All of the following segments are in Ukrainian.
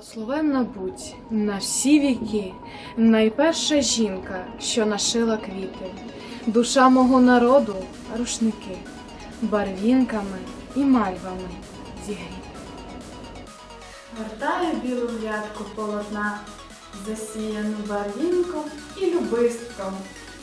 Благословенна будь на всі віки, найперша жінка, що нашила квіти, душа мого народу рушники, барвінками і мальвами зігріти. Гортаю білу грядку полотна, засіяну барвінком і любистком.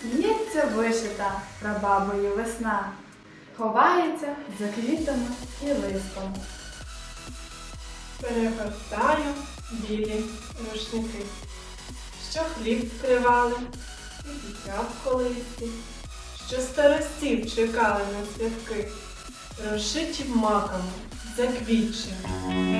Сміється вишита прабабою весна, ховається за квітами і листом. Перегортаю білі рушники, що хліб вкривали і дитя в колисці, що старостів чекали на святки, розшиті маками, заквітчені.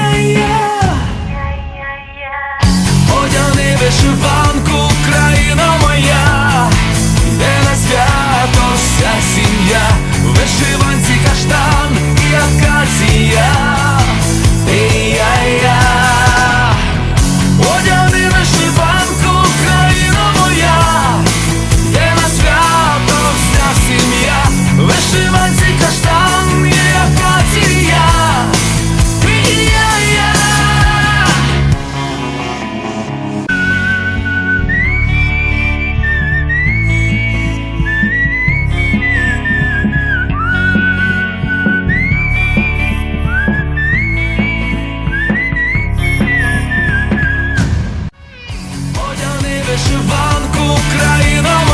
вишиванку Україна.